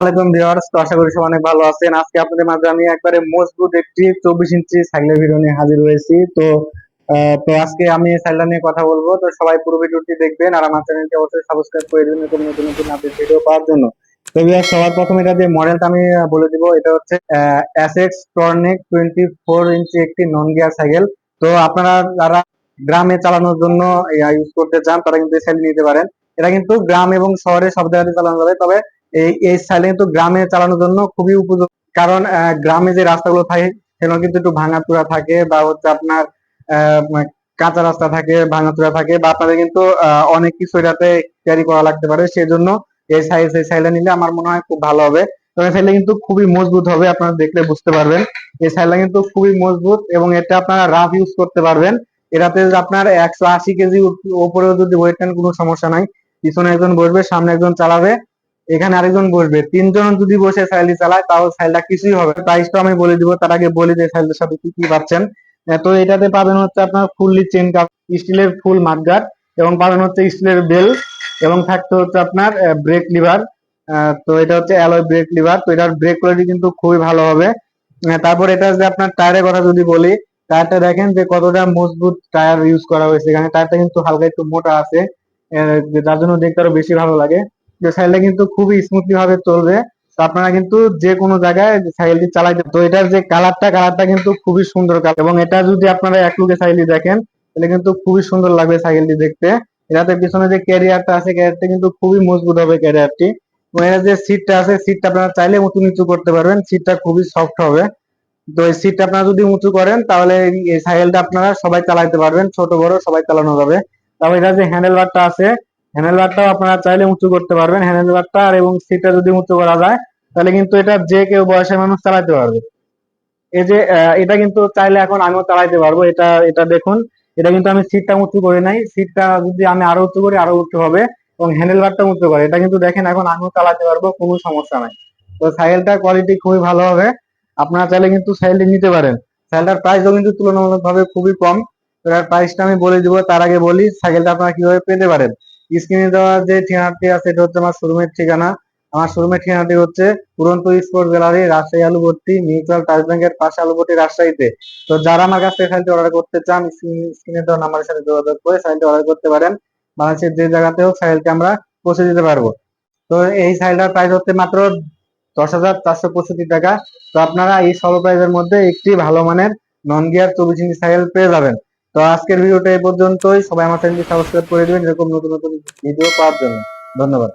আলাইকুম তো এটা টর্নেক টোয়েন্টি ফোর ইঞ্চি একটি নন গিয়ার সাইকেল তো আপনারা যারা গ্রামে চালানোর জন্য ইউজ করতে চান, তারা কিন্তু সাইকেল নিতে পারেন। এটা কিন্তু গ্রাম এবং শহরে সব জায়গায় চালানো যাবে। তবে এই এই সাইকেল কিন্তু গ্রামে চালানোর জন্য খুবই উপযুক্ত। কারণ গ্রামে যে রাস্তাগুলো থাকে, সেগুলো কিন্তু একটু ভাঙাচুরা থাকে বা হচ্ছে আপনার মানে কাঁচা রাস্তা থাকে, ভাঙাচুরা থাকে বা আপনাদের কিন্তু অনেক কিছু এটাতে ক্যারি করা লাগতে পারে। সেজন্য এই সাইজ এই সাইকেলটা নিলে আমার মনে হয় খুব ভালো হবে। তবে সাইকেলটা কিন্তু খুবই মজবুত হবে, আপনারা দেখলে বুঝতে পারবেন। এই সাইকেলটা কিন্তু খুবই মজবুত এবং এটা আপনারা রাফ ইউজ করতে পারবেন। এটাতে আপনার একশো আশি কেজি উপরেও যদি ওয়েট নেন, কোনো সমস্যা নাই। পিছনে একজন বসবে, সামনে একজন চালাবে। এখানে আরেকজন বসবে। তিনজন যদি বসে সাইকেল চালায়, তাহলে সাইকেলটা কিছুই হবে প্রাইসটা আমি বলে দিব, তার আগে বলি যে সাইকেলের সাথে কি কি পাচ্ছেন। তো এটাতে পাবেন হচ্ছে আপনার ফুললি চেন কাপ স্টিলের ফুল মাঠগার্ড, এবং পাবেন হচ্ছে স্টিলের বেল এবং থাকতে হচ্ছে আপনার ব্রেক লিভার তো এটা হচ্ছে অ্যালয় ব্রেক লিভার তো এটার ব্রেক কোয়ালিটি কিন্তু খুবই ভালো হবে। তারপর এটা যে আপনার টায়ারের কথা যদি বলি টায়ারটা দেখেন যে কতটা মজবুত টায়ার ইউজ করা হয়েছে এখানে। টায়ারটা কিন্তু হালকা একটু মোটা আছে যার জন্য দেখতে আরও বেশি ভালো লাগে। যে সাইকেলটা কিন্তু খুবই স্মুথলি ভাবে চলবে। আপনারা কিন্তু যে কোনো জায়গায় সাইকেলটি চালাইতে তো এটার যে কালারটা কালারটা কিন্তু খুবই সুন্দর কালার এবং এটা যদি আপনারা এক লুকে সাইকেলটি দেখেন, তাহলে কিন্তু খুবই সুন্দর লাগবে সাইকেলটি দেখতে। এটাতে পিছনে যে ক্যারিয়ারটা আছে ক্যারিয়ারটা কিন্তু খুবই মজবুত হবে ক্যারিয়ারটি এবং এর যে সিটটা আছে সিটটা আপনারা চাইলে উঁচু নিচু করতে পারবেন। সিটটা খুবই সফট হবে। তো এই সিটটা আপনারা যদি উঁচু করেন, তাহলে এই- সাইকেলটা আপনারা সবাই চালাতে পারবেন। ছোট, বড় সবাই চালানো যাবে। তারপর এটা যে হ্যান্ডেল বারটা আছে হ্যান্ডেল বারটাও আপনারা চাইলে উঁচু করতে পারবেন। হ্যান্ডেল বারটা আর এবং সিটটা যদি উঁচু করা যায়, তাহলে কিন্তু এটা যে কেউ বয়সের মানুষ চালাতে পারবে। এই যে এটা কিন্তু চাইলে এখন আমিও চালাইতে পারব। এটা এটা দেখুন, এটা কিন্তু আমি সিটটা উঁচু করে নাই। সিটটা যদি আমি আরও উঁচু করি, আরও উঁচু হবে এবং হ্যান্ডেল বারটা উঁচু করে। এটা কিন্তু দেখেন, এখন আমিও চালাতে পারব, কোনো সমস্যা নাই। তো সাইকেলটার কোয়ালিটি খুবই ভালো হবে। আপনারা চাইলে কিন্তু সাইকেলটি নিতে পারেন। সাইকেলটার প্রাইসও কিন্তু তুলনামূলকভাবে খুবই কম। এর প্রাইসটা আমি বলে দিব, তার আগে বলি, সাইকেলটা আপনারা কীভাবে পেতে পারেন। স্ক্রিনে দেওয়া যে ঠিকানাটি আছে, এটা হচ্ছে আমার শোরুমের ঠিকানা। আমার শোরুমের ঠিকানাটি হচ্ছে Puranta sport gallery, Rajshahi Alupatti mutual trust ব্যাংকের পাশে আলুবর্তী রাজশাহীতে। তো যারা আমার কাছ থেকে সাইকেলটি অর্ডার করতে চান স্ক্রিনে দেওয়া নাম্বারের সাথে যোগাযোগ করে সাইকেলটি অর্ডার করতে পারেন। বাংলাদেশের যে জায়গাতে হোক আমরা পৌঁছে দিতে পারব। তো এই সাইকেলটার প্রাইস হচ্ছে মাত্র দশ হাজার চারশো পঁয়ষট্টি টাকা। তো আপনারা এই স্বল্প প্রাইজের মধ্যে একটি ভালো মানের নন গিয়ার চব্বিশ ইঞ্চি সাইকেল পেয়ে যাবেন। তো আজকের ভিডিওটা এই পর্যন্তই। সবাই আমার চ্যানেলটি সাবস্ক্রাইব করে দিবেন, এরকম নতুন নতুন ভিডিও পাওয়ার জন্য। ধন্যবাদ।